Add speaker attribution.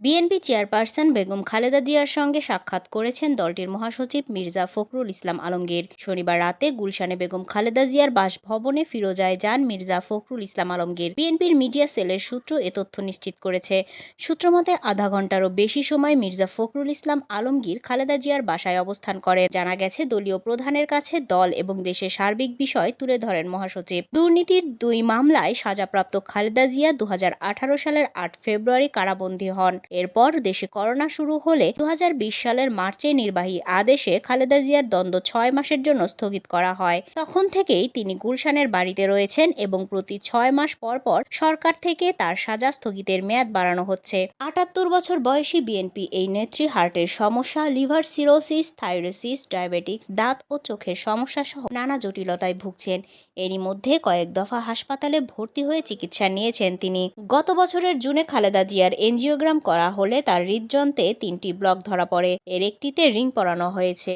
Speaker 1: BNP chairperson Begum Khaleda জিয়ার সঙ্গে সাক্ষাৎ করেছেন দলটির মহাসচিব মির্জা ফখরুল ইসলাম আলমগীর। শনিবার রাতে গুলশানে বেগম খালেদা জিয়ার বাসভবনে ফিরোজায় যান মির্জা ফখরুল ইসলাম আলমগীর। বিএনপির মিডিয়া সেলের সূত্র এ তথ্য নিশ্চিত করেছে। সূত্রমতে, আধা ঘন্টারও বেশি সময় মির্জা ফখরুল ইসলাম আলমগীর খালেদা জিয়ার বাসায় অবস্থান করে জানা গেছে, দলীয় প্রধানের কাছে দল এবং দেশের সার্বিক বিষয় তুলে ধরেন মহাসচিব। দুর্নীতির দুই মামলায় সাজাপ্রাপ্ত খালেদা জিয়া দু হাজার আঠারো সালের আট ফেব্রুয়ারি কারাবন্দী হন। এরপর দেশে করোনা শুরু হলে দু হাজার বিশ সালের মার্চে নির্বাহী আদেশে খালেদা জিয়ার দ্বন্দ্ব ছয় মাসের জন্য স্থগিত করা হয়। তখন থেকেই তিনি গুলশানের বাড়িতে রয়েছেন এবং প্রতি ছয় মাস পর পর সরকার থেকে তার সাজা স্থগিতের মেয়াদ বাড়ানো হচ্ছে। আটাত্তর বছর বয়সী বিএনপি এই নেত্রী হার্টের সমস্যা, লিভার সিরোসিস থাইরোসিস ডায়াবেটিক্স, দাঁত ও চোখের সমস্যা সহ নানা জটিলতায় ভুগছেন। এরই মধ্যে কয়েক দফা হাসপাতালে ভর্তি হয়ে চিকিৎসা নিয়েছেন তিনি। গত বছরের জুনে খালেদা জিয়ার এনজিওগ্রাম করা হলে তার হৃদযন্ত্রে তিনটি ব্লক ধরা পড়ে। এর একটিতে রিং পরানো হয়েছে।